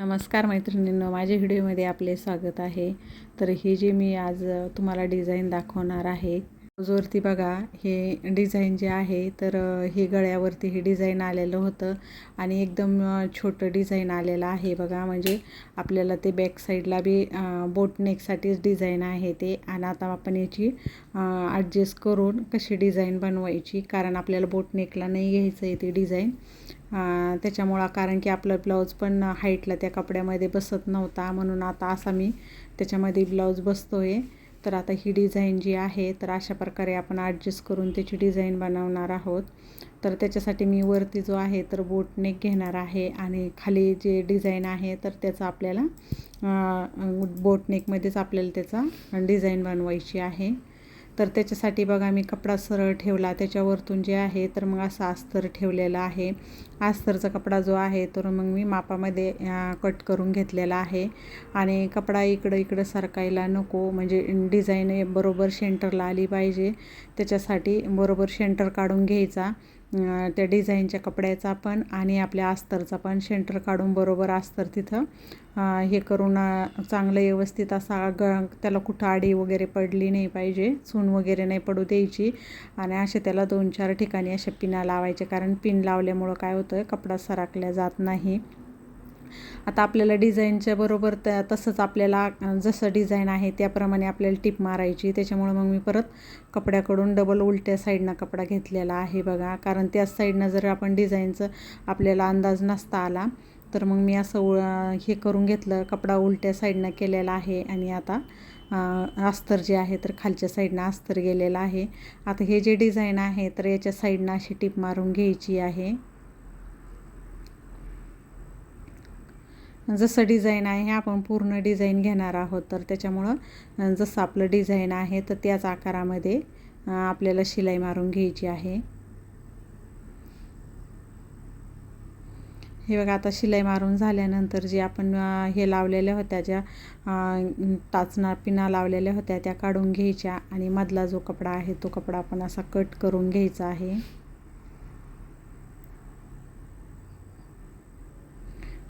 नमस्कार मैत्रिणींनो माझ्या व्हिडिओमध्ये आपले स्वागत आहे. तर हे जे मी आज तुम्हाला डिझाईन दाखवणार आहे रोजवरती बघा हे डिझाईन जे आहे तर हे गळ्यावरती हे डिझाईन आलेलं होतं आणि एकदम छोटं डिझाईन आलेलं आहे बघा. म्हणजे आपल्याला ते बॅक साईडला बी बोटनेकसाठीच डिझाईन आहे ते. आणि आता आपण याची ॲडजस्ट करून कशी डिझाईन बनवायची कारण आपल्याला बोटनेकला नाही घ्यायचं आहे ते डिझाईन. त्याच्यामुळं कारण की आपलं ब्लाऊज पण हाईटला त्या कपड्यामध्ये बसत नव्हता. म्हणून आता असा मी त्याच्यामध्ये ब्लाऊज बसतो आहे तर आता ही डिझाईन जी आहे तर अशा प्रकारे आपण ॲडजस्ट करून त्याची डिझाईन बनवणार आहोत. तर त्याच्यासाठी मी वरती जो आहे तर बोटनेक घेणार आहे. आणि खाली जे डिझाईन आहे तर त्याचा आपल्याला बोटनेकमध्येच आपल्याला त्याचा डिझाईन बनवायची आहे. तर त्याच्यासाठी बघा मी कपडा सरळ ठेवला. त्याच्यावरतून जे आहे तर मग असा अस्तर ठेवलेला आहे. अस्तरचा कपडा जो आहे तर मग मी मापामध्ये कट करून घेतलेला आहे. आणि कपडा इकडं इकडं सरकायला नको. म्हणजे डिझाईन बरोबर शेंटरला आली पाहिजे. त्याच्यासाठी बरोबर शेंटर काढून घ्यायचा. त्या डिझाईनच्या कपड्याचा पण आणि आपल्या अस्तरचा पण शेंटर काढून बरोबर अस्तर तिथं हे करून चांगलं व्यवस्थित असा ग त्याला कुठं आडी वगैरे पडली नाही पाहिजे सून वगैरे नाही पडू द्यायची. आणि असे त्याला दोन चार ठिकाणी अशा पिना लावायचे कारण पिन लावल्यामुळं काय होतं कपडा सरकल्या जात नाही. आता आपल्याला डिझाईनच्या बरोबर त्या तसंच आपल्याला जसं डिझाईन आहे त्याप्रमाणे आपल्याला टिप मारायची. त्याच्यामुळं मग मी परत कपड्याकडून डबल उलट्या साईडनं कपडा घेतलेला आहे बघा. कारण त्याच साईडनं जर आपण डिझाईनचं आपल्याला अंदाज नसता आला तर मग मी असं उ हे करून घेतलं कपडा उलट्या साईडनं केलेला आहे आणि आता अस्तर जे आहे तर खालच्या साईडनं अस्तर गेलेलं आहे. आता हे जे डिझाईन आहे तर याच्या साईडनं अशी टिप मारून घ्यायची आहे. जसं डिझाईन आहे हे आपण पूर्ण डिझाईन घेणार आहोत. तर त्याच्यामुळं जसं आपलं डिझाईन आहे तर त्याच आकारामध्ये आपल्याला शिलाई मारून घ्यायची आहे. हे बघा आता शिलाई मारून झाल्यानंतर जे आपण हे लावलेल्या होत्या ज्या टाचणा टाचना पिना लावलेल्या होत्या त्या काढून घ्यायच्या. आणि मधला जो कपडा आहे तो कपडा आपण असा कट करून घ्यायचा आहे.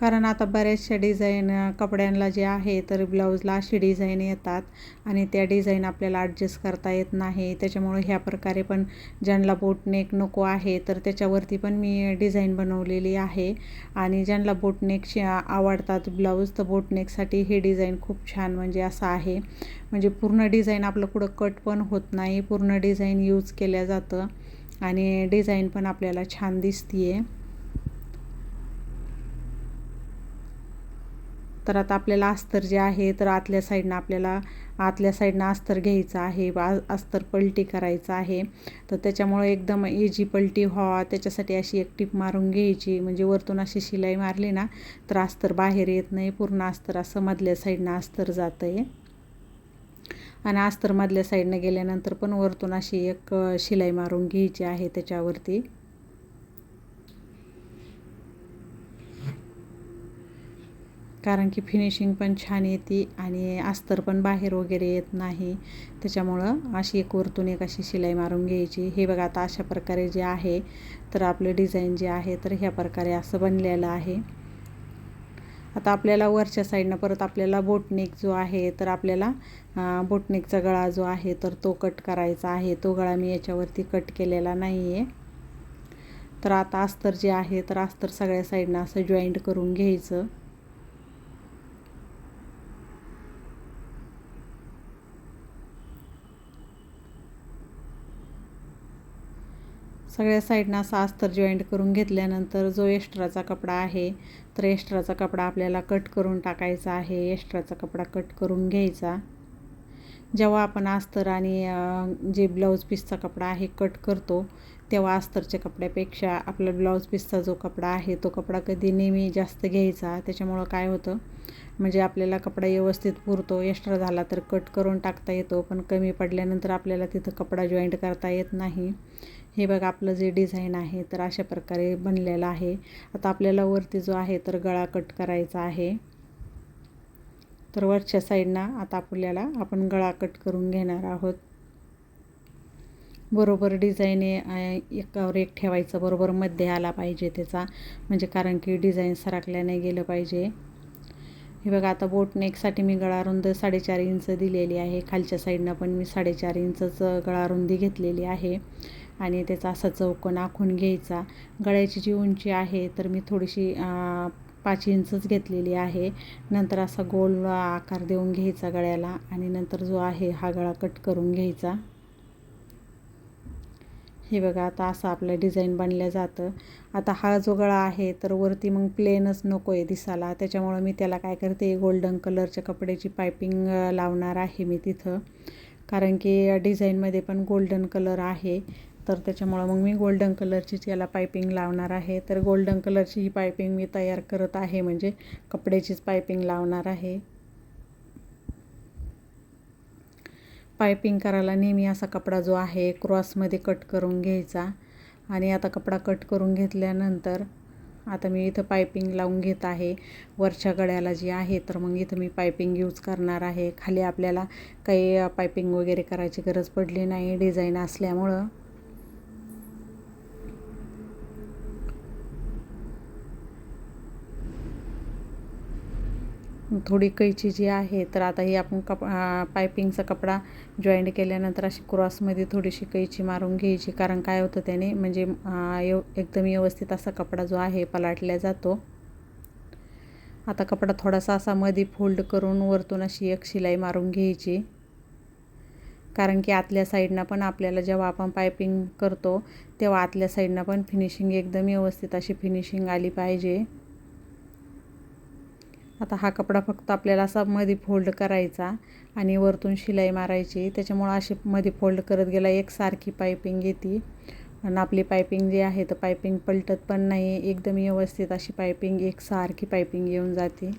कारण आता बऱ्याचशा डिझाईन कपड्यांना जे आहे तर ब्लाऊजला अशी डिझाईन येतात आणि त्या डिझाईन आपल्याला ॲडजस्ट करता येत नाही. त्याच्यामुळे ह्या प्रकारे पण ज्यांना बोटनेक नको आहे तर त्याच्यावरती पण मी डिझाईन बनवलेली आहे. आणि ज्यांना बोटनेकशी आवडतात ब्लाऊज तर बोटनेकसाठी हे डिझाईन खूप छान म्हणजे असं आहे. म्हणजे पूर्ण डिझाईन आपलं कुठं कट पण होत नाही पूर्ण डिझाईन यूज केल्या जातं आणि डिझाईन पण आपल्याला छान दिसते आहे तर आता आपल्याला अस्तर जे आहे तर आतल्या साईडनं आपल्याला आतल्या साईडनं अस्तर घ्यायचं आहे आ अस्तर पलटी करायचं आहे. तर त्याच्यामुळे एकदम इजी पलटी व्हावा. त्याच्यासाठी अशी एक टीप मारून घ्यायची. म्हणजे वरतून अशी शिलाई मारली ना तर अस्तर बाहेर येत नाही. पूर्ण अस्तर असं मधल्या साईडनं अस्तर जातं आहे आणि अस्तर मधल्या साईडनं गेल्यानंतर पण वरतून अशी एक शिलाई मारून घ्यायची आहे त्याच्यावरती. कारण की फिनिशिंग पण छान येते आणि अस्तर पण बाहेर वगैरे येत नाही. त्याच्यामुळं अशी एक वरतून एक अशी शिलाई मारून घ्यायची. हे बघा आता अशा प्रकारे जे आहे तर आपलं डिझाईन जे आहे तर ह्या प्रकारे असं बनलेलं आहे. आता आपल्याला वरच्या साईडनं परत आपल्याला बोटनेक जो आहे तर आपल्याला बोटनेकचा गळा जो आहे तर तो कट करायचा आहे. तो गळा मी याच्यावरती कट केलेला नाही आहे तर आता अस्तर जे आहे तर अस्तर सगळ्या साईडनं असं जॉईंट करून घ्यायचं. सगळ्या साईडनं असा अस्तर जॉईंट करून घेतल्यानंतर जो एक्स्ट्राचा कपडा आहे तर एक्स्ट्राचा कपडा आपल्याला कट करून टाकायचा आहे. एक्स्ट्राचा कपडा कट करून घ्यायचा. जेव्हा आपण अस्तर आणि जे ब्लाऊज पीसचा कपडा आहे कट करतो तेव्हा अस्तरच्या कपड्यापेक्षा आपला ब्लाऊज पीसचा जो कपडा आहे तो कपडा कधी नेहमी जास्त घ्यायचा. त्याच्यामुळं काय होतं म्हणजे आपल्याला कपडा व्यवस्थित पुरतो एक्स्ट्रा झाला तर कट करून टाकता येतो पण कमी पडल्यानंतर आपल्याला तिथं कपडा जॉईंट करता येत नाही. हे बघा आपलं जे डिझाईन आहे तर अशा प्रकारे बनलेलं आहे. आता आपल्याला वरती जो आहे तर गळा कट करायचा आहे. तर वरच्या साईडनं आता आपल्याला आपण गळा कट करून घेणार आहोत. बरोबर डिझाईन एकावर एक ठेवायचं बरोबर मध्ये आला पाहिजे त्याचा. म्हणजे कारण की डिझाईन सरकल्याने नाही गेलं पाहिजे. हे बघा आता बोट नेकसाठी मी गळा रुंद साडेचार इंच दिलेली आहे. खालच्या साईडनं पण मी साडेचार इंचच गळा रुंदी घेतलेली आहे. आणि त्याचा असा चौकोन आखून घ्यायचा. गळ्याची जी उंची आहे तर मी थोडीशी पाच इंचच घेतलेली आहे. नंतर असा गोल आकार देऊन घ्यायचा गळ्याला आणि नंतर जो आहे हा गळा कट करून घ्यायचा. हे बघा आता असं आपलं डिझाईन बनलं जातं. आता हा जो गळा आहे तर वरती मग प्लेनच नको आहे दिसायला. त्याच्यामुळं मी त्याला काय करते गोल्डन कलरच्या कपड्याची पायपिंग लावणार आहे मी तिथं. कारण की डिझाईनमध्ये पण गोल्डन कलर आहे. तर त्याच्यामुळं मग मी गोल्डन कलरचीच याला पायपिंग लावणार आहे. तर गोल्डन कलरची ही पायपिंग मी तयार करत आहे. म्हणजे कपड्याचीच पायपिंग लावणार आहे. पायपिंग करायला नेहमी असा कपडा जो आहे क्रॉसमध्ये कट करून घ्यायचा. आणि आता कपडा कट करून घेतल्यानंतर आता मी इथं पायपिंग लावून घेत आहे. वरच्या गळ्याला जी आहे तर मग इथं मी पायपिंग यूज करणार आहे. खाली आपल्याला काही पायपिंग वगैरे करायची गरज पडली नाही. डिझाईन असल्यामुळं थोडी कैची जी आहे तर आता ही आपण कप पायपिंगचा कपडा जॉईंट केल्यानंतर अशी क्रॉसमध्ये थोडीशी कैची मारून घ्यायची. कारण काय होतं त्याने म्हणजे यव एकदम व्यवस्थित असा कपडा जो आहे पलाटला जातो. आता कपडा थोडासा असा मध्ये फोल्ड करून वरतून अशी एक शिलाई मारून घ्यायची. कारण की आतल्या साईडनं पण आपल्याला जेव्हा आपण पायपिंग करतो तेव्हा आतल्या साईडनं पण फिनिशिंग एकदम व्यवस्थित अशी फिनिशिंग आली पाहिजे. आता हा कपडा फक्त आपल्याला असा मध्ये फोल्ड करायचा आणि वरतून शिलाई मारायची. त्याच्यामुळं अशी मध्ये फोल्ड करत गेला. एकसारखी पायपिंग येते. आणि आपली पायपिंग जी आहे तर पायपिंग पलटत पण नाही. एकदम व्यवस्थित अशी पायपिंग एकसारखी पायपिंग येऊन जाते.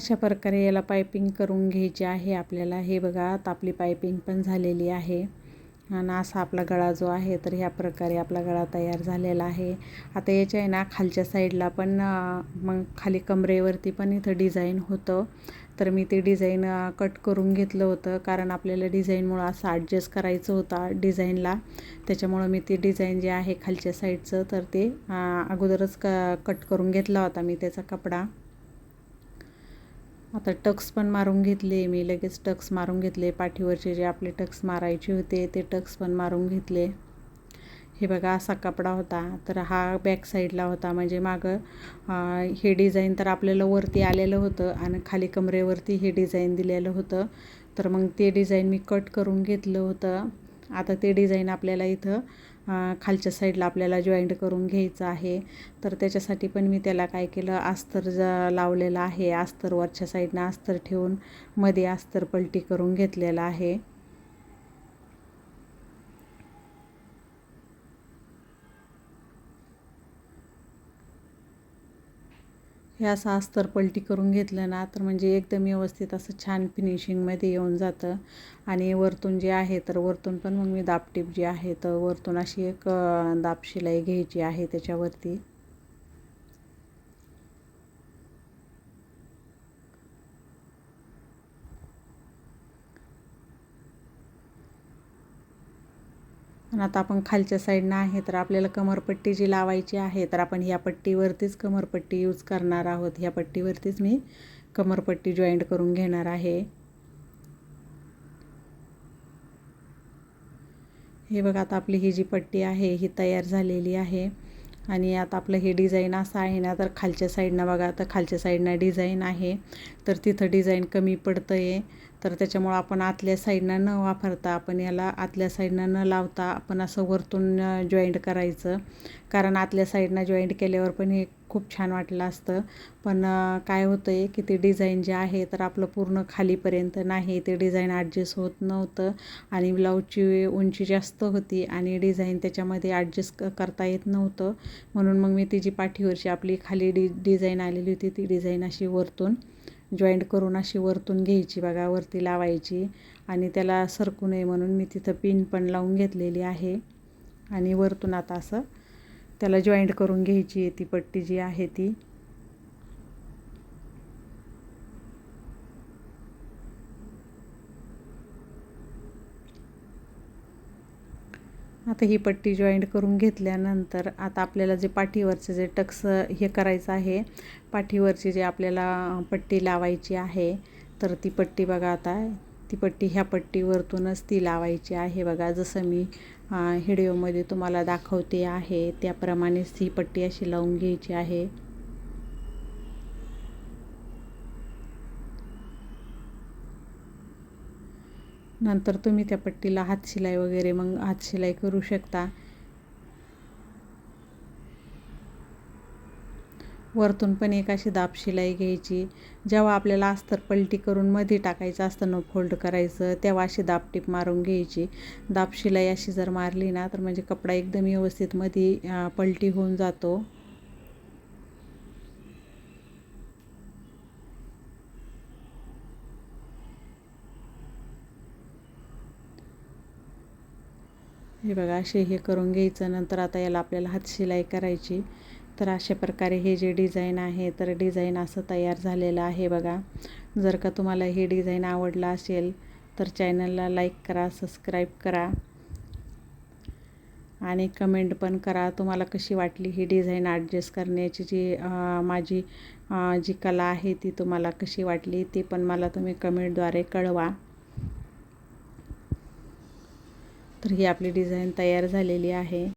अशा प्रकारे याला पायपिंग करून घ्यायची आहे आपल्याला. हे बघा आता आपली पायपिंग पण झालेली आहे. आणि असा आपला गळा जो आहे तर ह्या प्रकारे आपला गळा तयार झालेला आहे. आता याच्या आहे ना खालच्या साईडला पण मग खाली कमरेवरती पण इथं डिझाईन होतं. तर मी ते डिझाईन कट करून घेतलं होतं कारण आपल्याला डिझाईनमुळं असं ॲडजस्ट करायचं होतं डिझाईनला. त्याच्यामुळं मी ते डिझाईन जे आहे खालच्या साईडचं तर ते अगोदरच क कट करून घेतला होता मी त्याचा कपडा. आता टक्स पण मारून घेतले मी लगेच टक्स मारून घेतले. पाठीवरचे जे आपले टक्स मारायचे होते ते टक्स पण मारून घेतले. हे बघा असा कपडा होता. तर हा बॅक साईडला होता. म्हणजे मागं हे डिझाईन तर आपल्याला वरती आलेलं होतं आणि खाली कमरेवरती हे डिझाईन दिलेलं होतं. तर मग ते डिझाईन मी कट करून घेतलं होतं. आता ते डिझाईन आपल्याला इथं खालच्या साईडला आपल्याला जॉईंट करून घ्यायचं आहे. तर त्याच्यासाठी पण मी त्याला काय केलं अस्तर ज लावलेलं आहे. अस्तर वरच्या साईडनं अस्तर ठेवून मध्ये अस्तर पलटी करून घेतलेलं आहे. हे असं अस्तर पलटी करून घेतलं ना तर म्हणजे एकदम व्यवस्थित असं छान फिनिशिंगमध्ये येऊन जातं. आणि वरतून जे आहे तर वरतून पण मग मी दापटीप जी आहे तर वरतून अशी एक दाप शिलाई घ्यायची आहे त्याच्यावरती. आणि आता आपण खालच्या साईडनं आहे तर आपल्याला कमरपट्टी जी लावायची आहे तर आपण ह्या पट्टीवरतीच कमरपट्टी यूज करणार आहोत. ह्या पट्टीवरतीच मी कमरपट्टी जॉईंट करून घेणार आहे. हे बघा आता आपली ही जी पट्टी आहे ही तयार झालेली आहे. आणि आता आपलं हे डिझाईन असं आहे ना तर खालच्या साईडनं बघा आता खालच्या साईडनं डिझाईन आहे. तर तिथं डिझाईन कमी पडतं आहे तर त्याच्यामुळं आपण आतल्या साईडनं न वापरता आपण याला आतल्या साईडनं न लावता आपण असं वरतून जॉईंट करायचं. कारण आतल्या साईडनं जॉईंट केल्यावर पण हे खूप छान वाटलं असतं. पण काय होतं आहे की ते डिझाईन जे आहे तर आपलं पूर्ण खालीपर्यंत नाही. ते डिझाईन ॲडजस्ट होत नव्हतं आणि ब्लाऊजची उंची जास्त होती आणि डिझाईन त्याच्यामध्ये ॲडजस्ट करता येत नव्हतं. म्हणून मग मी ती जी पाठीवरची आपली खाली डि डिझाईन आलेली होती. ती डिझाईन अशी वरतून जॉईंट करून अशी वरतून घ्यायची बघा वरती लावायची आणि त्याला सरकू नये म्हणून मी तिथं पिन पण लावून घेतलेली आहे. आणि वरतून आता असं त्याला जॉईंट करून घ्यायची आहे ती पट्टी जी आहे ती. आता ही पट्टी जॉईंट करून घेतल्यानंतर आता आपल्याला जे पाठीवरचं जे टक्स हे करायचं आहे पाठीवरची जे आपल्याला पट्टी लावायची आहे तर ती पट्टी बघा आता ती पट्टी ह्या पट्टीवरतूनच ती लावायची आहे बघा. जसं मी व्हिडिओमध्ये तुम्हाला दाखवते आहे. त्याप्रमाणेच ही पट्टी अशी लावून घ्यायची आहे. नंतर तुम्ही त्या पट्टीला हातशिलाई वगैरे मग हातशिलाई करू शकता. वरतून पण एक अशी दाब शिलाई घ्यायची. जेव्हा आपल्याला अस्तर पलटी करून मध्ये टाकायचं असतं न फोल्ड करायचं तेव्हा अशी दाब टीप मारून घ्यायची. दाब शिलाई अशी जर मारली ना तर म्हणजे कपडा एकदम व्यवस्थित मध्ये पलटी होऊन जातो. हे बघा असे हे करून घ्यायचं. नंतर आता याला आपल्याला हातशिलाई करायची. तर अशा प्रकारे हे जे डिझाईन आहे तर डिझाईन असं तयार झालेलं आहे बघा. जर का तुम्हाला हे डिझाईन आवडलं असेल तर चॅनलला लाईक करा सबस्क्राईब करा. आणि कमेंट पण करा तुम्हाला कशी वाटली ही डिझाईन ॲडजस्ट करण्याची जी माझी जी कला आहे ती तुम्हाला कशी वाटली ती पण मला तुम्ही कमेंटद्वारे कळवा. तर ही आपली डिझाईन तयार झालेली आहे.